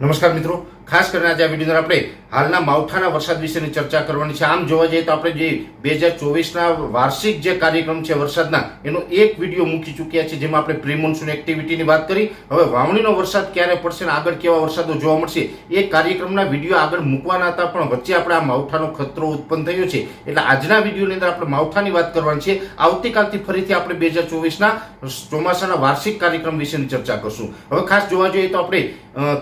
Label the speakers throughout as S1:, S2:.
S1: નમસ્કાર મિત્રો ખાસ કરીને આજે આ વીડિયો આપણે હાલના માવઠાના વરસાદ વિશેની ચર્ચા કરવાની છે. આમ જોવા જઈએ તો આપણે જે બે હજાર ચોવીસના વાર્ષિક જે કાર્યક્રમ છે વરસાદના, એનો એક વીડિયો મૂકી ચૂક્યા છે જેમાં આપણે પ્રી મોન્સૂન એક્ટિવિટીની વાત કરી. હવે વાવણીનો વરસાદ ક્યારે પડશે અને આગળ કેવા વરસાદો જોવા મળશે, એ કાર્યક્રમના વીડિયો આગળ મૂકવાના હતા, પણ વચ્ચે આપણે આ માવઠાનો ખતરો ઉત્પન્ન થયો છે. એટલે આજના વિડીયોની અંદર આપણે માવઠાની વાત કરવાની છે. આવતીકાલથી ફરીથી આપણે બે હજાર ચોવીસના ચોમાસાના વાર્ષિક કાર્યક્રમ વિશેની ચર્ચા કરશું. હવે ખાસ જોવા જોઈએ તો આપણે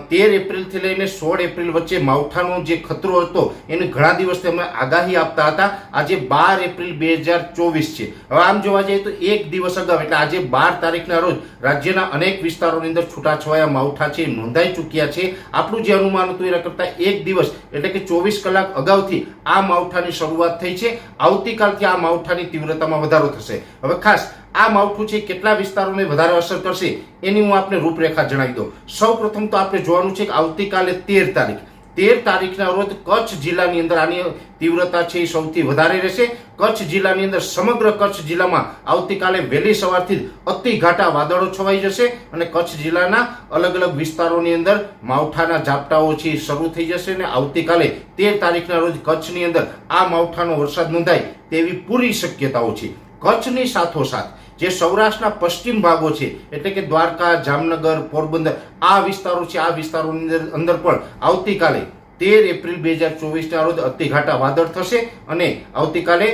S1: તેર એપ્રિલથી લઈને સોળ એપ્રિલ વચ્ચે માવઠાનો જે ખતરો હતો, એને ઘણા દિવસથી અમે આગાહી આપતા હતા. આજે બાર એપ્રિલ બે હજાર ચોવીસ છે. હવે આમ જોવા જઈએ તો એક દિવસ અગાઉ, એટલે આજે બાર તારીખના રોજ, રાજ્યના અનેક વિસ્તારોની અંદર છૂટાછવાયા માવઠા છે, નોંધાઈ ચૂક્યા છે. આપણું જે અનુમાન હતું, એના કરતાં એક દિવસ, એટલે કે ચોવીસ કલાક અગાઉથી આ માવઠાની શરૂઆત થઈ છે. આવતીકાલથી આ માવઠાની તીવ્રતામાં વધારો થશે. હવે ખાસ આ માવઠું છે કેટલા વિસ્તારોને વધારે અસર કરશે એની હું આપને રૂપરેખા જણાવી દઉં. સૌ પ્રથમ તો આપણે જોવાનું છે કે આવતીકાલે તેર તારીખ. તેર તારીખના રોજ કચ્છ જિલ્લાની અંદર આની તીવ્રતા છે એ સૌથી વધારે રહેશે. કચ્છ જિલ્લાની અંદર સમગ્ર કચ્છ જિલ્લામાં આવતીકાલે વહેલી સવારથી જ અતિ ઘાટા વાદળો છવાઈ જશે અને કચ્છ જિલ્લાના અલગ અલગ વિસ્તારોની અંદર માવઠાના ઝાપટાઓ છે શરૂ થઈ જશે અને આવતીકાલે તેર તારીખના રોજ કચ્છની અંદર આ માવઠાનો વરસાદ નોંધાય તેવી પૂરી શક્યતાઓ છે. કચ્છની સાથોસાથ જે સૌરાષ્ટ્રના પશ્ચિમ ભાગો છે, એટલે કે દ્વારકા, જામનગર, પોરબંદર, આ વિસ્તારો છે, આ વિસ્તારોની અંદર પણ આવતીકાલે તેર એપ્રિલ બે હજાર ચોવીસના રોજ અતિઘાટા વાદળ થશે અને આવતીકાલે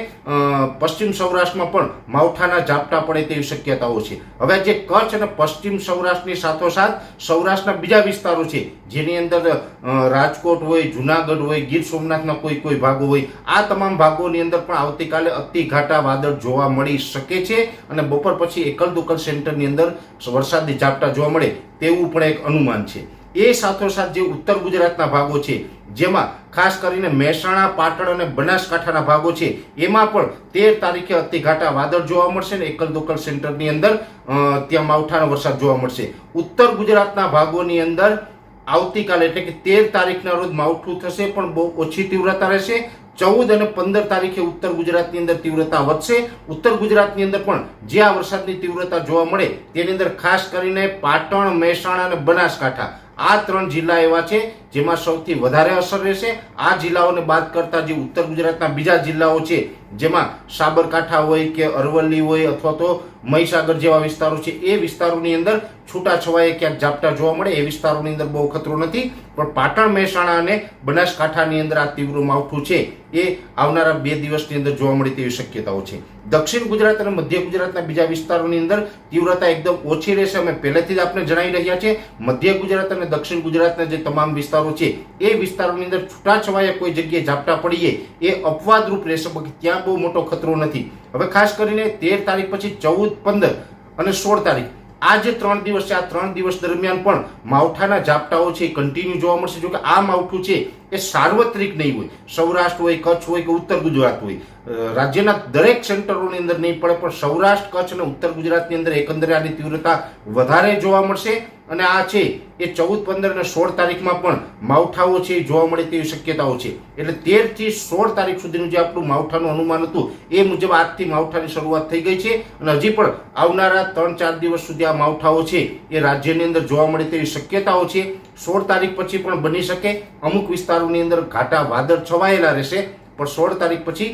S1: પશ્ચિમ સૌરાષ્ટ્રમાં પણ માવઠાના ઝાપટા પડે તેવી શક્યતાઓ છે. હવે જે કચ્છ અને પશ્ચિમ સૌરાષ્ટ્રની સાથોસાથ સૌરાષ્ટ્રના બીજા વિસ્તારો છે, જેની અંદર રાજકોટ હોય, જુનાગઢ હોય, ગીર સોમનાથના કોઈ કોઈ ભાગો હોય, આ તમામ ભાગોની અંદર પણ આવતીકાલે અતિઘાટા વાદળ જોવા મળી શકે છે અને બપોર પછી એકલ દુકલ સેન્ટરની અંદર વરસાદી ઝાપટા જોવા મળે તેવું પણ એક અનુમાન છે. એ સાથોસાથ જે ઉત્તર ગુજરાતના ભાગો છે, જેમાં ખાસ કરીને મહેસાણા, પાટણ અને બનાસકાંઠાના ભાગો છે, એમાં પણ તેર તારીખે અતિઘાટા વાદળ જોવા મળશે ને એકલ દોકલ સેન્ટરની અંદર ત્યાં માવઠાનો વરસાદ જોવા મળશે. ઉત્તર ગુજરાતના ભાગોની અંદર આવતીકાલે એટલે કે તેર તારીખના રોજ માવઠું થશે, પણ બહુ ઓછી તીવ્રતા રહેશે. ચૌદ અને પંદર તારીખે ઉત્તર ગુજરાતની અંદર તીવ્રતા વધશે. ઉત્તર ગુજરાતની અંદર પણ જે આ વરસાદની તીવ્રતા જોવા મળે, તેની અંદર ખાસ કરીને પાટણ, મહેસાણા અને બનાસકાંઠા. આ ત્રણ જિલ્લા એવા છે જેમાં સૌથી વધારે અસર રહેશે. આ જિલ્લાઓને બાદ કરતા જે ઉત્તર ગુજરાતના બીજા જિલ્લાઓ છે, જેમાં સાબરકાંઠા હોય કે અરવલ્લી હોય અથવા તો મહીસાગર જેવા વિસ્તારો છે, એ વિસ્તારોની અંદર છૂટાછવાયે ક્યાંક ઝાપટા જોવા મળે, એ વિસ્તારોની અંદર બહુ ખતરો નથી. પણ પાટણ મહેસાણા અને બનાસકાંઠાની અંદર આ તીવ્ર માવઠું છે, એ આવનારા બે દિવસની અંદર જોવા મળે તેવી શક્યતાઓ છે. દક્ષિણ ગુજરાત અને મધ્ય ગુજરાતના બીજા વિસ્તારોની અંદર તીવ્રતા એકદમ ઓછી રહેશે. અમે પહેલેથી જ આપણે જણાવી રહ્યા છે, મધ્ય ગુજરાત અને દક્ષિણ ગુજરાતના જે તમામ વિસ્તારો છે, એ વિસ્તારોની અંદર છૂટાછવાયા કોઈ જગ્યાએ ઝાપટા પડીએ, એ અપવાદરૂપ રહેશે. બાકી ત્યાં બહુ મોટો ખતરો નથી. હવે ખાસ કરીને તેર તારીખ પછી ચૌદ, પંદર અને સોળ તારીખ આ ત્રણ દિવસ છે. આ ત્રણ દિવસ દરમિયાન પણ માવઠાના ઝાપટાઓ છે. એ કન્ટિન્યુ જોવા મળશે. જો કે આ માવઠું છે એ સાર્વત્રિક નહીં હોય. સૌરાષ્ટ્ર હોય, કચ્છ હોય કે ઉત્તર ગુજરાત હોય. રાજ્યના દરેક સેન્ટરોની અંદર નહીં પડે પણ સૌરાષ્ટ્ર, કચ્છ અને ઉત્તર ગુજરાતની અંદર એકંદરે આની તીવ્રતા વધારે જોવા મળશે. અને આ છે, એ ચૌદ, પંદર અને સોળ તારીખમાં પણ માવઠાઓ છે જોવા મળે તેવી શક્યતાઓ છે. એટલે તેરથી સોળ તારીખ સુધીનું જે આપણું માવઠાનું અનુમાન હતું, એ મુજબ આજથી માવઠાની શરૂઆત થઈ ગઈ છે. અને હજી પણ આવનારા ત્રણ, ચાર દિવસ સુધી આ માવઠાઓ છે, એ રાજ્યની અંદર જોવા મળે તેવી શક્યતાઓ છે. સોળ તારીખ પછી પણ બની શકે. અમુક વિસ્તારોની અંદર ઘાટા વાદળ છવાયેલા રહેશે, પણ સોળ તારીખ પછી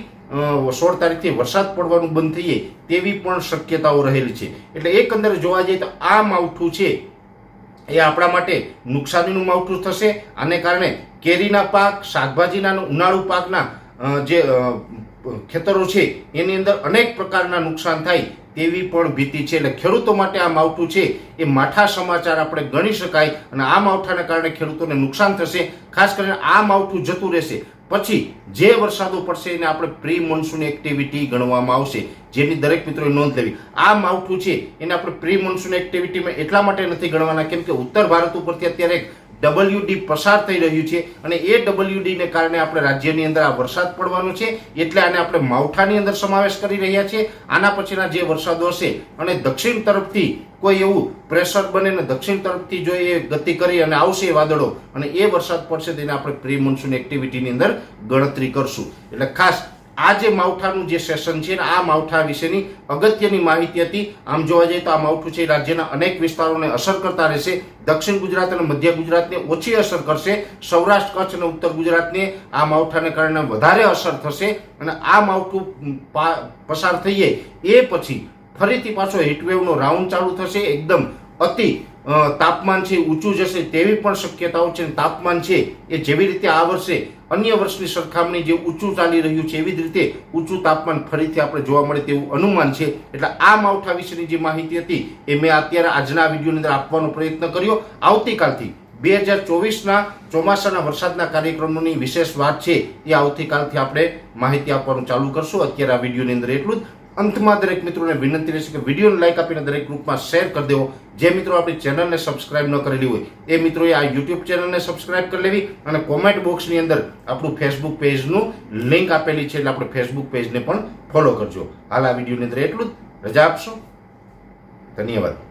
S1: સોળ તારીખથી વરસાદ પડવાનું બંધ થઈ જાય તેવી પણ શક્યતાઓ રહેલી છે. એટલે એકંદરે જોવા જઈએ તો આ માવઠું છે એ આપણા માટે નુકસાનીનું માવઠું થશે. આને કારણે કેરીના પાક, શાકભાજીના ઉનાળુ પાકના જે ખેતરો છે, એની અંદર અનેક પ્રકારના નુકસાન થાય તેવી પણ ભીતિ છે. એટલે ખેડૂતો માટે આ માવઠું છે, એ માઠા સમાચાર આપણે ગણી શકાય અને આ માવઠાને કારણે ખેડૂતોને નુકસાન થશે. ખાસ કરીને આ માવઠું જતું રહેશે. પછી જે વરસાદો પડશે એને આપણે પ્રી મોન્સૂન એક્ટિવિટી ગણવામાં આવશે. જેની દરેક મિત્રોએ નોંધ લેવી. આ માવઠું છે એને આપણે પ્રી મોન્સૂન એક્ટિવિટીમાં એટલા માટે નથી ગણવાના, કેમ કે ઉત્તર ભારત ઉપરથી અત્યારે ડબલ્યુડી પસાર થઈ રહ્યું છે અને એ ડબલ્યુડીને કારણે આપણે રાજ્યની અંદર આ વરસાદ પડવાનો છે એટલે આને આપણે માવઠાની અંદર સમાવેશ કરી રહ્યા છીએ આના પછીના જે વરસાદો હશે અને દક્ષિણ તરફથી કોઈ એવું પ્રેશર બને ને દક્ષિણ તરફથી જો એ ગતિ કરી અને આવશે વાદળો અને એ વરસાદ પડશે તેને આપણે પ્રી મોન્સૂન એક્ટિવિટીની અંદર ગણતરી કરશું. એટલે ખાસ આ જે માવઠાનું જે સેશન છે આ માવઠા વિશેની અગત્યની માહિતી હતી. આમ જોવા જઈએ તો આ માવઠું છે રાજ્યના અનેક વિસ્તારોને અસર કરતા રહેશે. દક્ષિણ ગુજરાત અને મધ્ય ગુજરાતને ઓછી અસર કરશે. સૌરાષ્ટ્ર, કચ્છ અને ઉત્તર ગુજરાતને આ માવઠાને કારણે વધારે અસર થશે અને આ માવઠું પસાર થઈ જાય એ પછી ફરીથી પાછો હીટવેવનો રાઉન્ડ ચાલુ થશે. એકદમ અતિ તાપમાન છે ઊંચું જશે તેવી પણ શક્યતાઓ છે તાપમાન છે એ જેવી રીતે આ વર્ષે અન્ય વર્ષની સરખામણી જે ઊંચું ચાલી રહ્યું છે એવી જ રીતે ઊંચું તાપમાન ફરીથી આપણે જોવા મળે તેવું અનુમાન છે. એટલે આ માવઠા વિશેની જે માહિતી હતી એ મેં અત્યારે આજના વિડીયોની અંદર આપવાનો પ્રયત્ન કર્યો. આવતીકાલથી બે હજાર ચોવીસના ચોમાસાના વરસાદના કાર્યક્રમોની વિશેષ વાત છે એ આવતીકાલથી આપણે માહિતી આપવાનું ચાલુ કરશું. અત્યારે આ વિડીયોની અંદર એટલું જ. અંતમાં દરેક મિત્રોને વિનંતી રહેશે કે વિડીયોને લાઇક આપીને દરેક ગ્રુપમાં શેર કરી દેવો. જે મિત્રો આપણી ચેનલને સબસ્ક્રાઇબ ન કરેલી હોય, એ મિત્રોએ આ યુટ્યુબ ચેનલને સબસ્ક્રાઇબ કરી લેવી અને કોમેન્ટ બોક્સની અંદર આપણું ફેસબુક પેજનું લિંક આપેલી છે, એટલે આપણે ફેસબુક પેજને પણ ફોલો કરજો. હાલ આ વિડીયોની અંદર એટલું જ. રજા આપશો. ધન્યવાદ.